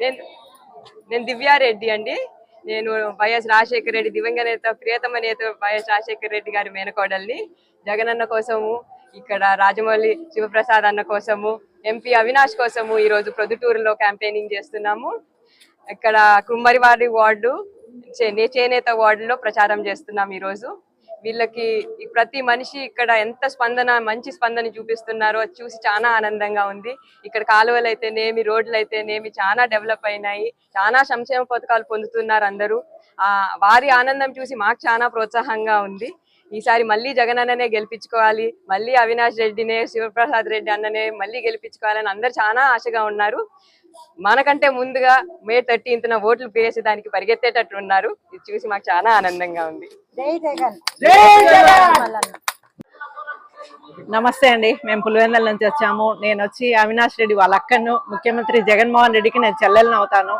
నేను నేను దివ్యారెడ్డి అండి. నేను వైఎస్ రాజశేఖర రెడ్డి దివంగ నేత ప్రియతమ నేత వైఎస్ రాజశేఖర రెడ్డి గారి మేనకోడల్ని. జగనన్న కోసము ఇక్కడ రాజమౌళి శివప్రసాద్ అన్న కోసము ఎంపీ అవినాష్ కోసము ఈ రోజు ప్రొద్దుటూరులో క్యాంపెయినింగ్ చేస్తున్నాము. ఇక్కడ కుమ్మరివారి వార్డు చే- చేనేత వార్డులో ప్రచారం చేస్తున్నాం ఈ రోజు వీళ్ళకి ప్రతి మనిషి ఇక్కడ ఎంత స్పందన మంచి స్పందన చూపిస్తున్నారో అది చూసి చాలా ఆనందంగా ఉంది. ఇక్కడ కాలువలు అయితేనేమి రోడ్లు అయితేనేమి చాలా డెవలప్ అయినాయి. చాలా సంక్షేమ పథకాలు పొందుతున్నారు అందరూ. ఆ వారి ఆనందం చూసి మాకు చాలా ప్రోత్సాహంగా ఉంది. ఈసారి మళ్ళీ జగన్ అన్ననే గెలిపించుకోవాలి. మళ్ళీ అవినాష్ రెడ్డినే శివప్రసాద్ రెడ్డి అన్ననే మళ్ళీ గెలిపించుకోవాలని అందరు చాలా ఆశగా ఉన్నారు. మనకంటే ముందుగా మే థర్టీన్త్ ఓట్లు వేసి దానికి పరిగెత్తేటట్టు ఉన్నారు ఇది చూసి మాకు చాలా ఆనందంగా ఉంది. జగన్. నమస్తే అండి. మేము పులివెందల నుంచి వచ్చాము. నేను వచ్చి అవినాష్ రెడ్డి వాళ్ళ అక్కను ముఖ్యమంత్రి జగన్మోహన్ రెడ్డికి నేను చెల్లెలను అవుతాను.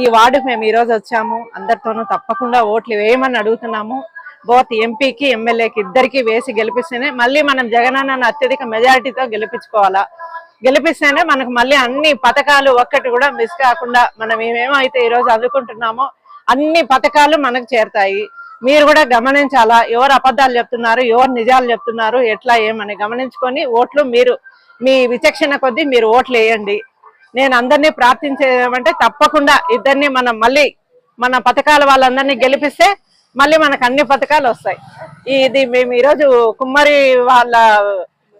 ఈ వార్డుకు మేము ఈ రోజు వచ్చాము. అందరితోనూ తప్పకుండా ఓట్లు వేయమని అడుగుతున్నాము. బోత్ ఎంపీకి ఎమ్మెల్యేకి ఇద్దరికి వేసి గెలిపిస్తేనే మళ్ళీ మనం జగనన్నను అత్యధిక మెజారిటీతో గెలిపించుకోవాలా. గెలిపిస్తేనే మనకు మళ్ళీ అన్ని పథకాలు ఒక్కటి కూడా మిస్ కాకుండా మనం ఏమేమైతే ఈరోజు అందుకుంటున్నామో అన్ని పథకాలు మనకు చేరుతాయి. మీరు కూడా గమనించాలా? ఎవరు అబద్ధాలు చెప్తున్నారు? ఎవరు నిజాలు చెప్తున్నారు? ఎట్లా ఏమని గమనించుకొని ఓట్లు మీరు మీ విచక్షణ కొద్దీ మీరు ఓట్లు వేయండి. నేను అందరినీ ప్రార్థించేమంటే తప్పకుండా ఇద్దరిని మనం మళ్ళీ మన పథకాల వాళ్ళందరినీ గెలిపిస్తే మళ్ళీ మనకు అన్ని పథకాలు వస్తాయి. ఇది మేము ఈరోజు కుమ్మరి వాళ్ళ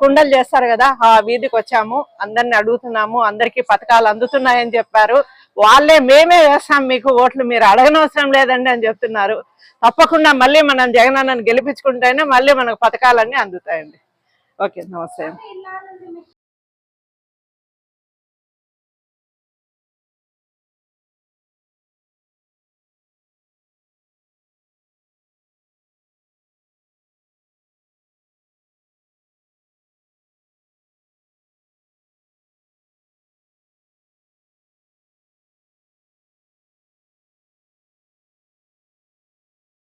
కుండలు చేస్తారు కదా ఆ వీధికి వచ్చాము. అందరిని అడుగుతున్నాము అందరికీ పథకాలు అందుతున్నాయని చెప్పారు. వాళ్ళే మేమే వేస్తాం మీకు ఓట్లు మీరు అడగనవసరం లేదండి అని చెప్తున్నారు. తప్పకుండా మళ్ళీ మనం జగనన్నను గెలిపించుకుంటేనే మళ్ళీ మనకు పథకాలన్నీ అందుతాయండి. ఓకే నమస్తే.